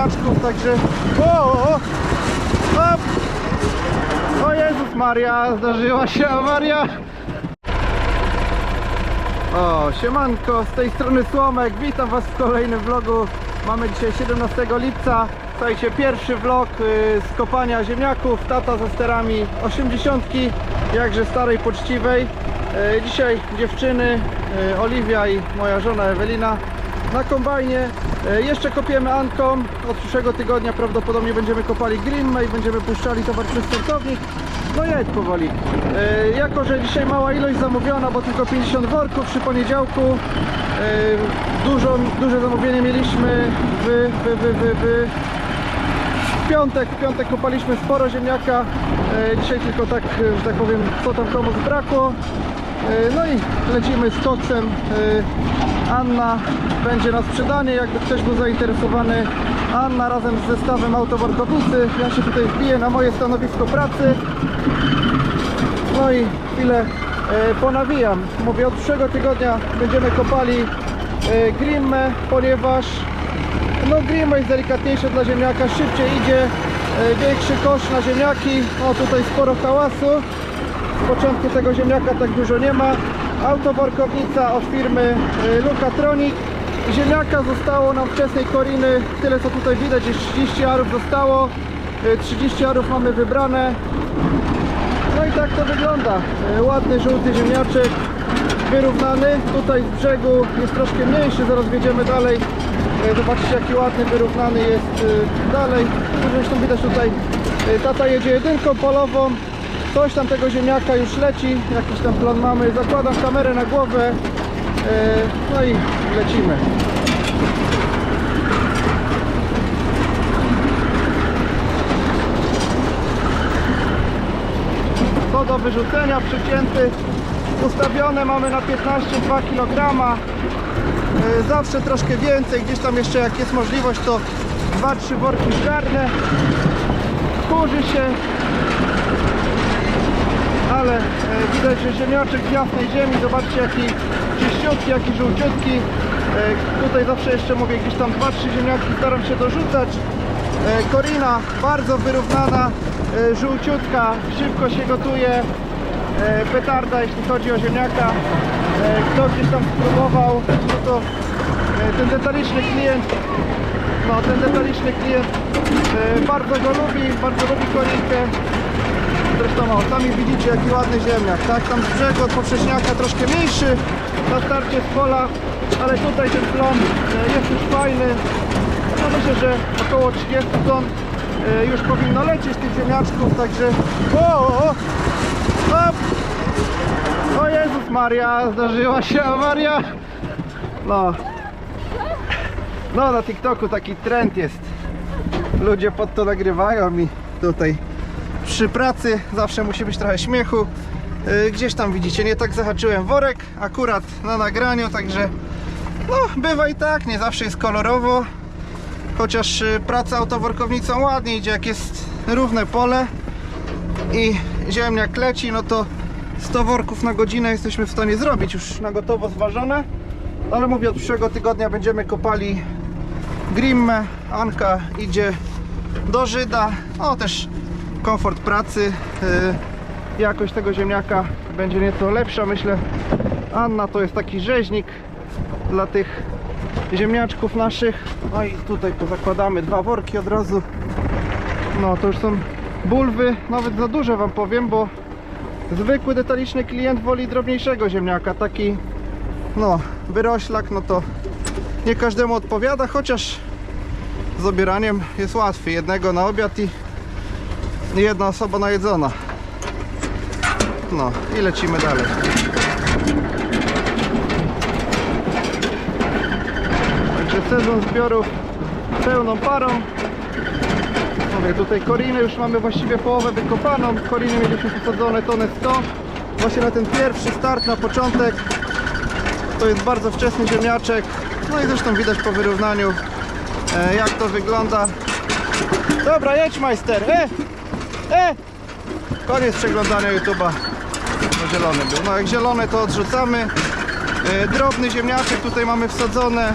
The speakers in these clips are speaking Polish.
ziemniaczków, także... O, o, o. O Jezus Maria, zdarzyła się awaria. O, siemanko, z tej strony Słomek, witam was w kolejnym vlogu. Mamy dzisiaj 17 lipca. Słuchajcie, pierwszy vlog y, z kopania ziemniaków, tata ze sterami 80, jakże starej, poczciwej. Y, dzisiaj dziewczyny, y, Oliwia i moja żona Ewelina na kombajnie. Y, jeszcze kopiemy Anką. Od przyszłego tygodnia prawdopodobnie będziemy kopali Grimmę i będziemy puszczali towar przez sortownik. No jedź powoli. E, jako, że dzisiaj mała ilość zamówiona, bo tylko 50 worków przy poniedziałku. E, dużo, duże zamówienie mieliśmy w, w, w, w, w, w piątek. W piątek kopaliśmy sporo ziemniaka. E, dzisiaj tylko tak, e, że tak powiem, co tam komu zbrakło. E, no i lecimy z koksem. E, Anna będzie na sprzedanie, jakby ktoś był zainteresowany. Anna razem z zestawem autoworkownicy. Ja się tutaj wbiję na moje stanowisko pracy. No i chwilę e, ponawijam. Mówię, od przyszłego tygodnia będziemy kopali grimmę, ponieważ no grima jest delikatniejsza dla ziemniaka, szybciej idzie, większy kosz na ziemniaki. O tutaj sporo hałasu. Początku tego ziemniaka tak dużo nie ma. Autoworkownica od firmy e, Lukatronic. Ziemniaka zostało nam wczesnej koriny, tyle co tutaj widać, jest 30 arów zostało. E, 30 arów mamy wybrane. No i tak to wygląda. E, Ładny żółty ziemniaczek, wyrównany. Tutaj z brzegu jest troszkę mniejszy, zaraz wjedziemy dalej. Zobaczcie jaki ładny, wyrównany jest dalej. Zresztą widać tutaj tata jedzie jedynką polową. Coś tam tego ziemniaka już leci, jakiś tam plan mamy. Zakładam kamerę na głowę. e, No i lecimy. Co do wyrzucenia przycięty ustawione mamy na 15-2 kg E, zawsze troszkę więcej gdzieś tam jeszcze jak jest możliwość to 2-3 worki zgarnę kurzy się ale e, widać, że ziemniaczek z jasnej ziemi zobaczcie jaki czyściutki, jaki żółciutki E, tutaj zawsze jeszcze mówię gdzieś tam 2-3 ziemniaki staram się dorzucać E, Korina bardzo wyrównana, żółciutka, szybko się gotuje. Petarda jeśli chodzi o ziemniaka. Kto gdzieś tam spróbował, no to ten detaliczny klient, no ten detaliczny klient bardzo go lubi, bardzo lubi korinkę. Zresztą o, sami widzicie jaki ładny ziemniak, tak? Tam z brzegu od poprzeczniaka troszkę mniejszy na starcie z pola, ale tutaj ten plon e, jest już fajny. No myślę, że około 30 ton e, już powinno lecieć tych ziemniaczków, także o, o, o, o Jezus Maria, zdarzyła się awaria. No. No na TikToku taki trend jest. Ludzie pod to nagrywają i tutaj przy pracy zawsze musi być trochę śmiechu. Yy, Gdzieś tam widzicie, nie tak zahaczyłem worek akurat na nagraniu, także no bywa i tak, nie zawsze jest kolorowo. Chociaż y, praca autoworkownicą ładnie idzie, jak jest równe pole i ziemniak leci, no to 100 worków na godzinę jesteśmy w stanie zrobić, już na gotowo zważone. Ale mówię, od przyszłego tygodnia będziemy kopali grimmę. Anka idzie do Żyda. No też komfort pracy, yy, jakość tego ziemniaka będzie nieco lepsza, myślę. Anna to jest taki rzeźnik dla tych ziemniaczków naszych. No i tutaj pozakładamy dwa worki od razu. No to już są bulwy, nawet za duże wam powiem, bo zwykły detaliczny klient woli drobniejszego ziemniaka. Taki no wyroślak, no to nie każdemu odpowiada, chociaż z obieraniem jest łatwiej. Jednego na obiad i jedna osoba najedzona. No i lecimy dalej. Także sezon zbiorów pełną parą. Mówię, tutaj koriny już mamy właściwie połowę wykopaną. Koriny mieliśmy posadzone tonę 100. Właśnie na ten pierwszy start, na początek. To jest bardzo wczesny ziemniaczek. No i zresztą widać po wyrównaniu e, jak to wygląda. Dobra, jedź majster. E! E! Koniec przeglądania YouTube'a. No zielony był. No jak zielone to odrzucamy. E, drobny ziemniaczek tutaj mamy wsadzone.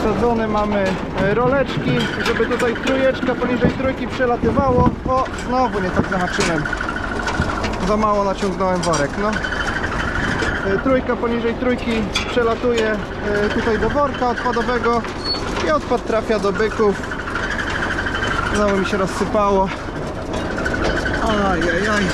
wsadzone mamy e, roleczki, żeby tutaj trójeczka poniżej trójki przelatywało. O, znowu nie tak zahaczyłem. Za mało naciągnąłem worek, no. E, Trójka poniżej trójki przelatuje tutaj do worka odpadowego i odpad trafia do byków. Znowu mi się rozsypało. Ajajaj.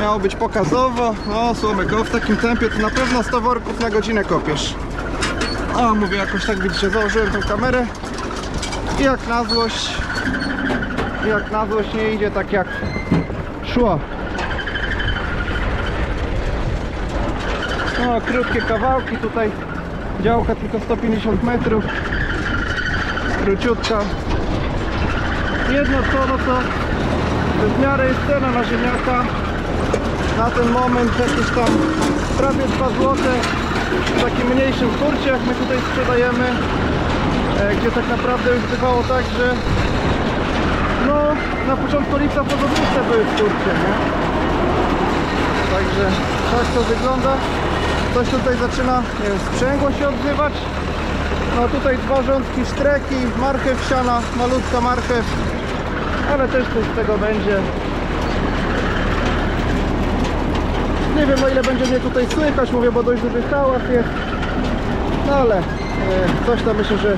Miało być pokazowo. O, Słomek, o w takim tempie to na pewno 100 worków na godzinę kopiesz. A, mówię, jakoś tak widzicie, założyłem tą kamerę i jak na złość, jak na złość nie idzie tak jak szło. No, krótkie kawałki, tutaj działka tylko 150 metrów, króciutka. Jedno co, no to w miarę jest cena na ziemniaka, na ten moment jakieś tam prawie 2 złote w takim mniejszym kurcie jak my tutaj sprzedajemy e, gdzie tak naprawdę już bywało tak, że no na początku lipca podobnice były w kurcie, nie? Także tak to wygląda. Coś tutaj zaczyna nie wiem, sprzęgło się odzywać. No tutaj dwa rządki sztreki, marchew siana, malutka marchew ale też coś z tego będzie Nie wiem o ile będzie mnie tutaj słychać, mówię, bo dość duży hałas jest. No ale e, coś tam myślę, że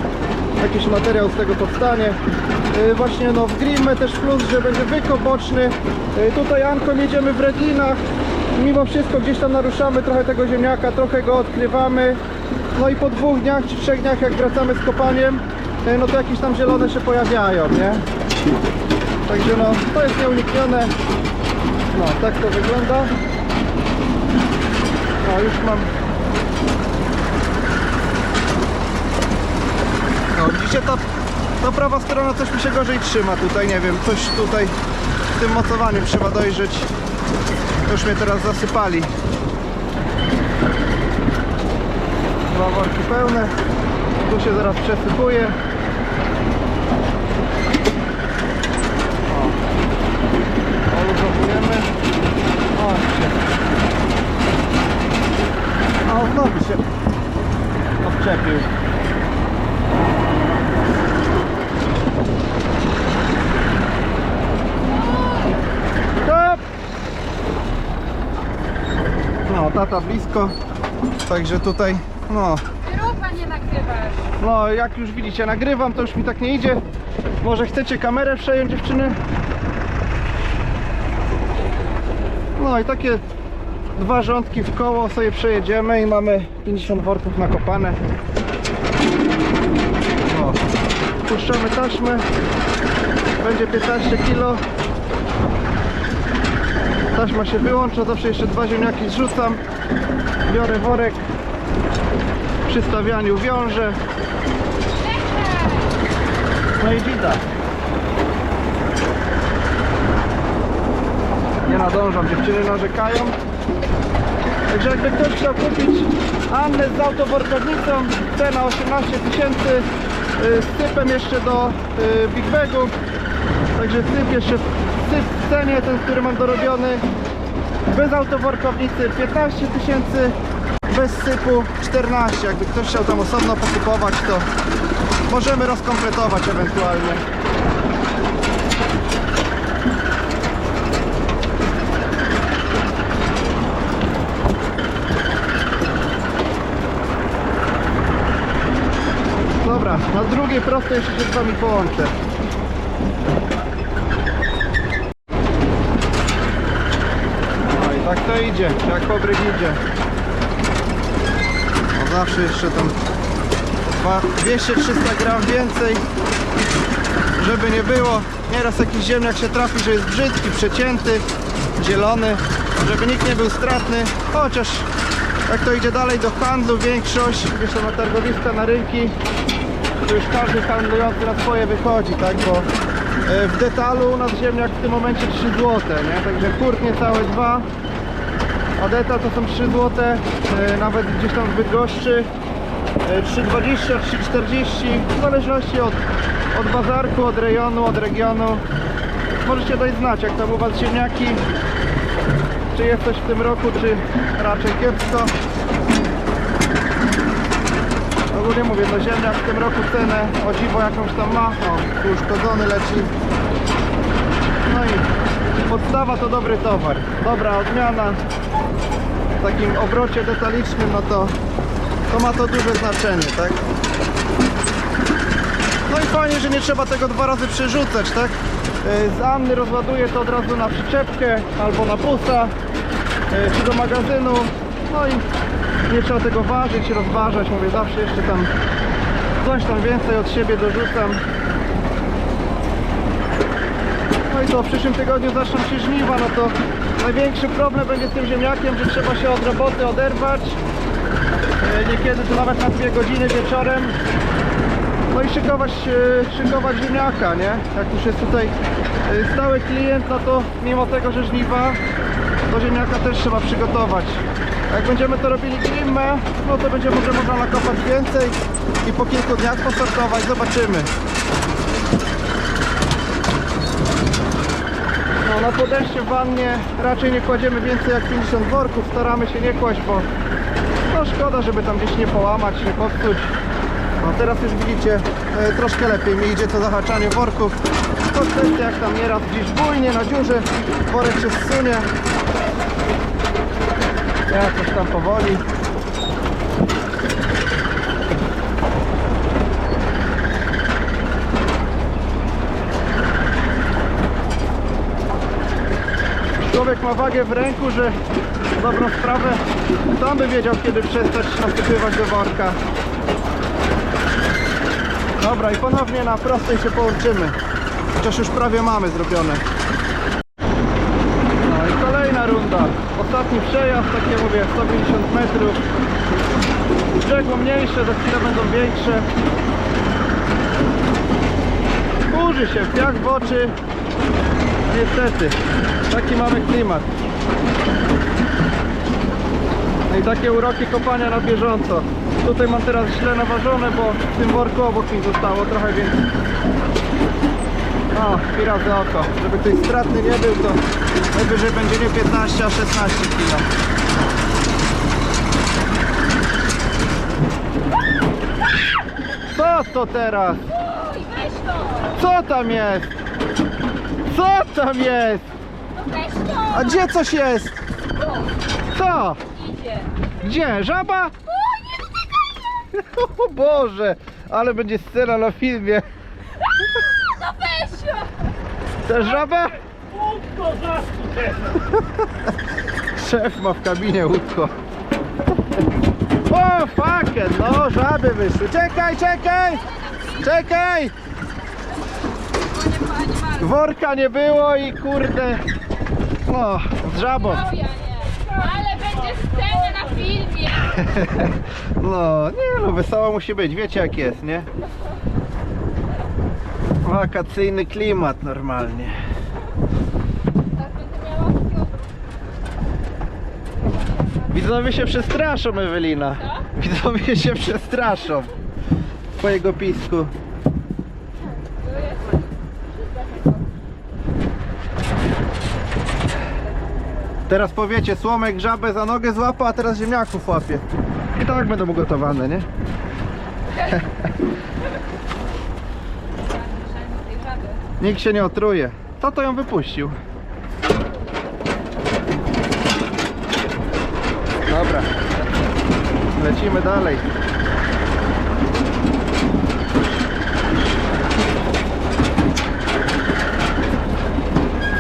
jakiś materiał z tego powstanie. E, właśnie no w Grimmie też plus, że będzie wykop boczny. E, tutaj Anką jedziemy w Redlinach. Mimo wszystko gdzieś tam naruszamy trochę tego ziemniaka, trochę go odkrywamy. No i po dwóch dniach czy trzech dniach jak wracamy z kopaniem, no to jakieś tam zielone się pojawiają, nie? Także no to jest nieuniknione. No tak to wygląda. No już mam. No widzicie ta, ta prawa strona coś mi się gorzej trzyma tutaj, nie wiem, coś tutaj w tym mocowaniu trzeba dojrzeć. Już mnie teraz zasypali. Dwa worki pełne. Tu się zaraz przesypuje. Oluzowujemy. O, się. O, znowu się odczepił. Stop! No, tata blisko. Także tutaj, no, Rucha nie nagrywasz. no jak już widzicie, nagrywam, to już mi tak nie idzie. Może chcecie kamerę przejąć, dziewczyny? No i takie dwa rządki w koło sobie przejedziemy i mamy 50 worków nakopane. O, puszczamy taśmę. Będzie 15 kg. Taśma się wyłącza, zawsze jeszcze dwa ziemniaki zrzucam. Biorę worek. Przy stawianiu wiążę. No i widać. Nadążam, dziewczyny narzekają. Także jakby ktoś chciał kupić Annę z autoworkownicą, cena 18 tysięcy, y, z sypem jeszcze do y, Big Bagu. Także syp jeszcze, w cenie, ten, który mam dorobiony. Bez autoworkownicy 15 tysięcy, bez sypu 14. Jakby ktoś chciał tam osobno pokupować, to możemy rozkompletować ewentualnie. Dobra, na drugiej prostej jeszcze się z wami połączę. No i tak to idzie, jak pobryk idzie. No zawsze jeszcze tam dwa- 200-300 gram więcej, żeby nie było. Nieraz jakiś ziemniak się trafi, że jest brzydki, przecięty, zielony, żeby nikt nie był stratny, chociaż jak to idzie dalej do handlu, większość, gdzieś tam na targowiska, na rynki, to już każdy handlujący na swoje wychodzi, tak, bo e, w detalu u nas ziemniak w tym momencie 3 zł, nie, także kurt niecałe 2, a detal to są 3 zł, e, nawet gdzieś tam w Bydgoszczy. E, 3,20, 3,40, w zależności od, od bazarku, od rejonu, od regionu. Możecie dać znać, jak tam u Was ziemniaki, czy jest coś w tym roku, czy raczej kiepsko. Ogólnie mówię, no ziemniak w tym roku cenę o dziwo jakąś tam ma. O, tu uszkodzony leci. No i podstawa to dobry towar. Dobra odmiana. W takim obrocie detalicznym, no to, to ma to duże znaczenie, tak? No i fajnie, że nie trzeba tego dwa razy przerzucać, tak? Yy, Z Anny rozładuję to od razu na przyczepkę albo na busa yy, czy do magazynu. No i nie trzeba tego ważyć, rozważać. Mówię, zawsze jeszcze tam coś tam więcej od siebie dorzucam. No i to w przyszłym tygodniu zaczną się żniwa, no to największy problem będzie z tym ziemniakiem, że trzeba się od roboty oderwać. Yy, Niekiedy to nawet na dwie godziny wieczorem. No i szykować, e, szykować ziemniaka, nie? Jak już jest tutaj e, stały klient, no to mimo tego, że żniwa, to ziemniaka też trzeba przygotować. Jak będziemy to robili grimmę, no to będzie może można nakopać więcej i po kilku dniach posortować, zobaczymy. No na podejście w wannie raczej nie kładziemy więcej jak 50 worków, staramy się nie kłaść, bo no szkoda, żeby tam gdzieś nie połamać, nie popsuć. No teraz już widzicie, e, troszkę lepiej mi idzie to zahaczanie worków. To kwestia jak tam nieraz gdzieś bujnie na dziurze, worek się zsunie. Jakoś tam powoli. Człowiek ma wagę w ręku, że dobrą sprawę sam by wiedział kiedy przestać nasypywać do worka. Dobra i ponownie na prostej się połączymy. Chociaż już prawie mamy zrobione. No i kolejna runda. Ostatni przejazd, takie mówię 150 metrów. Brzegło mniejsze, za chwilę będą większe. Kurzy się, piach w oczy. Niestety, taki mamy klimat. No i takie uroki kopania na bieżąco. Tutaj mam teraz źle naważone, bo w tym worku obok mi zostało trochę więcej. O, pi razy oko. Żeby ktoś stratny nie był, to najwyżej będzie nie 15, a 16 kg. Co to teraz? Uj, weź to! Co tam jest? Co tam jest? No weź to! A gdzie coś jest? Co? Idzie. Gdzie? Żaba? O Boże, ale będzie scena na filmie. No! Chcesz żabę? Szef ma w kabinie łódko. O, fucken, no, żaby wyszły. Czekaj, czekaj! Czekaj! Worka nie było i kurde. O, z żabą. Ale będzie scena na filmie! No, nie no, wesoło musi być, wiecie jak jest, nie? Wakacyjny klimat normalnie. Widzowie się przestraszą, Ewelina. Widzowie się przestraszą twojego pisku. Teraz powiecie, słomek żabę za nogę złapał, a teraz ziemniaków łapie. I tak będą ugotowane, nie? tej żaby. Nikt się nie otruje. Kto to ją wypuścił? Dobra. Lecimy dalej.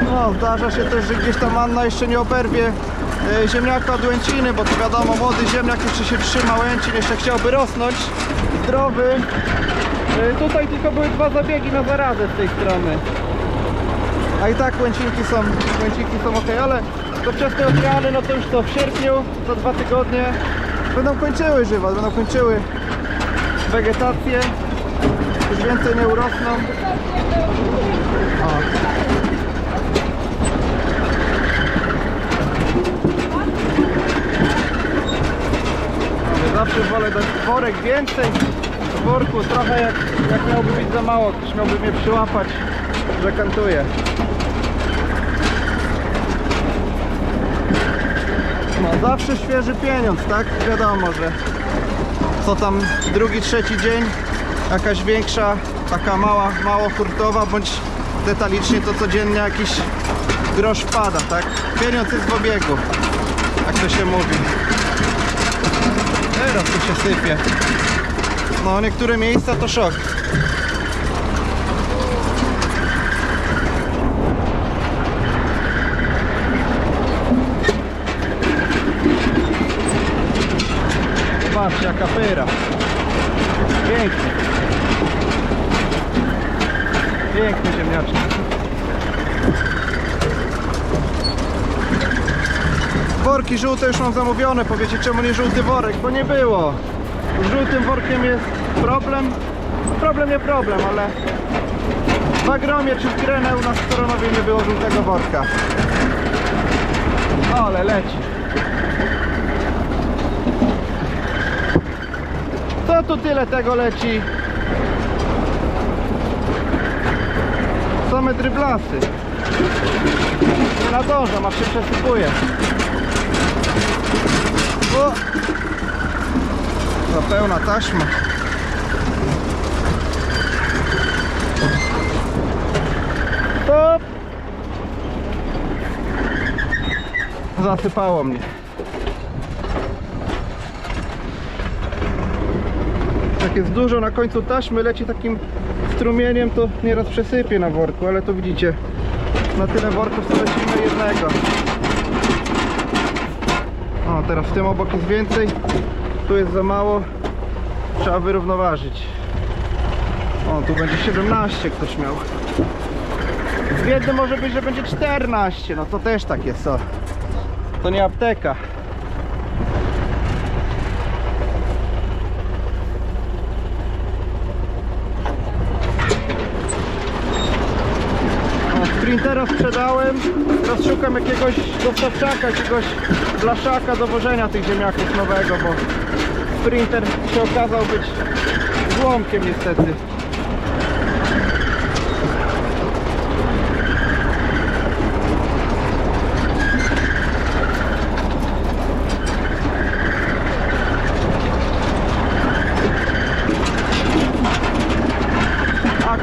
No, zdarza się też, że gdzieś tam Anna jeszcze nie oberwie e, ziemniaka od łęciny, bo to wiadomo, młody ziemniak jeszcze się trzyma łęcin, jeszcze chciałby rosnąć, zdrowy. E, Tutaj tylko były dwa zabiegi na zarazę z tej strony. A i tak łęcinki są, łęcinki są ok, ale do wczesnej odmiany, no to już to w sierpniu, za dwa tygodnie będą kończyły żywot, będą kończyły wegetację. Już więcej nie urosną. O. Zawsze wolę dać worek więcej. W worku trochę jak, jak miałby być za mało, ktoś miałby mnie przyłapać, że kantuję. No zawsze świeży pieniądz, tak? Wiadomo, że Co tam drugi, trzeci dzień? Jakaś większa, taka mała, mało hurtowa, bądź detalicznie to codziennie jakiś grosz wpada, tak? Pieniądz jest w obiegu, jak to się mówi. Teraz tu się sypie. No, niektóre miejsca to szok. Zobaczcie, jaka pyra. Piękny. Piękny ziemniaczek. Worki żółte już mam zamówione. Powiecie czemu nie żółty worek? Bo nie było. Żółtym workiem jest problem. Problem nie problem, ale w Agromie czy w Grenę u nas w Koronowie nie było żółtego worka. Ale leci. Co tu tyle tego leci? Same dryblasy. Nie nadążam, aż się przesypuje. O! Za pełna taśma. Stop! Zasypało mnie. Jak jest dużo na końcu taśmy, leci takim strumieniem, to nieraz przesypie na worku, ale to widzicie, na tyle worków to lecimy jednego. O, teraz w tym obok jest więcej, tu jest za mało, trzeba wyrównoważyć. O, tu będzie 17 ktoś miał. W jednym może być, że będzie 14, no to też tak jest, o. To nie apteka. O, Sprintera sprzedałem, teraz szukam jakiegoś dostawczaka, jakiegoś blaszaka do wożenia tych ziemniaków nowego, bo Sprinter się okazał być złomkiem niestety.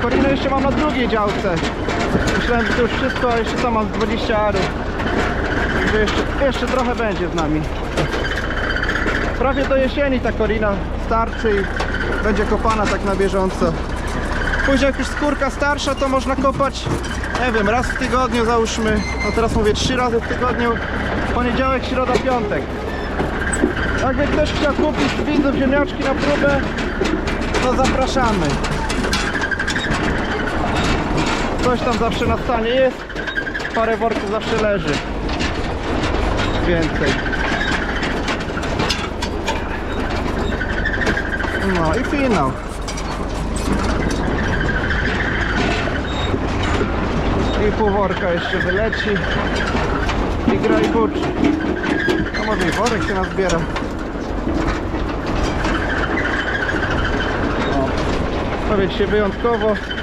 Korinę jeszcze mam na drugiej działce. Myślałem, że to już wszystko, a jeszcze tam mam z 20 arów. Także jeszcze, jeszcze trochę będzie z nami. Prawie do jesieni ta Korina starczy i będzie kopana tak na bieżąco. Później jak już skórka starsza, to można kopać, nie wiem, raz w tygodniu załóżmy. No teraz mówię trzy razy w tygodniu. Poniedziałek, środa, piątek. Jakby ktoś chciał kupić widzów ziemniaczki na próbę, to zapraszamy. Coś tam zawsze na stanie jest. Parę worków zawsze leży. Więcej. No i finał. I pół worka jeszcze wyleci. I gra i. A może i worek się nazbiera. O. Powiedz się wyjątkowo.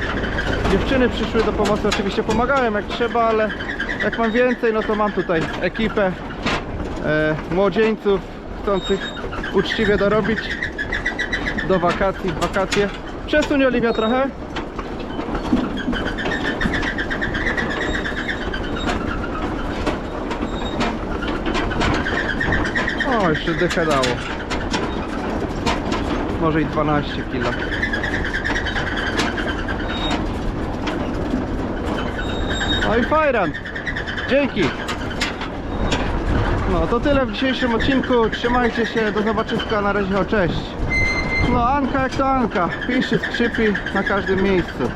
Dziewczyny przyszły do pomocy, oczywiście pomagałem jak trzeba, ale jak mam więcej, no to mam tutaj ekipę e, młodzieńców chcących uczciwie dorobić do wakacji, wakacje. Przesuń Oliwia trochę. O, jeszcze dychę dało. Może i 12 kilo. No i fajran. Dzięki. No to tyle w dzisiejszym odcinku. Trzymajcie się, do zobaczyska, na razie, o cześć. No Anka jak to Anka, pisze, skrzypi na każdym miejscu.